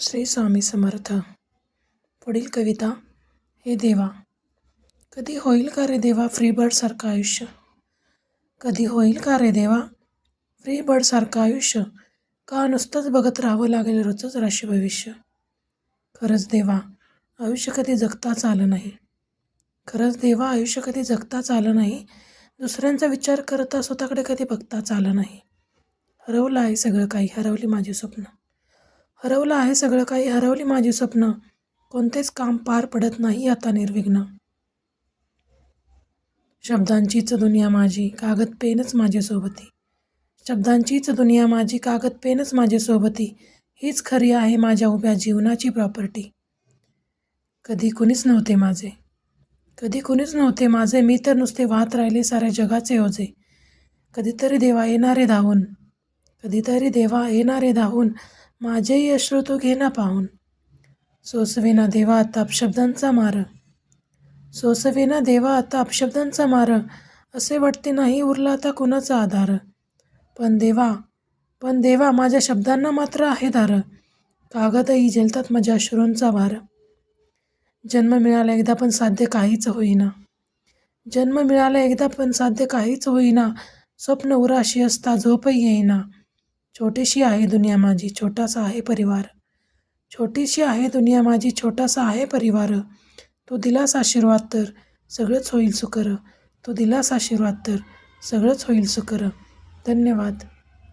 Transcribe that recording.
श्री स्वामी समर्थ. पुढील कविता हे देवा कधी होईल का रे देवा फ्री बर्डसारखं आयुष्य? कधी होईल का रे देवा फ्री बर्डसारखं आयुष्य? का नुसतंच बघत राहावं लागेल रोजच राशी भविष्य? खरंच देवा आयुष्य कधी जगताच आलं नाही. खरंच देवा आयुष्य कधी जगताच आलं नाही. दुसऱ्यांचा विचार करता स्वतःकडे कधी बघताच आलं नाही. हरवलं आहे सगळं काही हरवली माझी स्वप्न. हरवलं आहे सगळं काही हरवली माझी स्वप्न. कोणतेच काम पार पडत नाही आता निर्विघ्न. शब्दांचीच दुनिया माझी कागद पेनच माझी सोबती. शब्दांचीच दुनिया माझी कागद पेनच माझी सोबती. हीच खरी आहे माझ्या उभ्या जीवनाची प्रॉपर्टी. कधी कुणीच नव्हते माझे. कधी कुणीच नव्हते माझे. मी तर नुसते वाहत राहिले साऱ्या जगाचे ओझे. कधीतरी देवा येणारे धावून. कधीतरी देवा येणारे धावून. माझेही अश्रू तो घेना पाहून. सोसवेना देवा आता अपशब्दांचा मार सोसवेना देवा आता अपशब्दांचा मार असे वाटते नाही उरला आता कुणाचा आधार. पण देवा पण देवा माझ्या शब्दांना मात्र आहे दार कागदही झेलतात माझ्या अश्रूंचा भार जन्म मिळाला एकदा पण साध्य काहीच होईना. जन्म मिळाला एकदा पण साध्य काहीच होईना. स्वप्न उराशी असता झोपही येईना. छोटीशी आहे दुनिया माझी छोटासा आहे परिवार. छोटीशी आहे दुनिया माझी छोटासा आहे परिवार. तो दिलास आशीर्वाद तर सगळंच होईल सुकर. तो दिलास आशीर्वाद तर सगळंच होईल सुकर. धन्यवाद.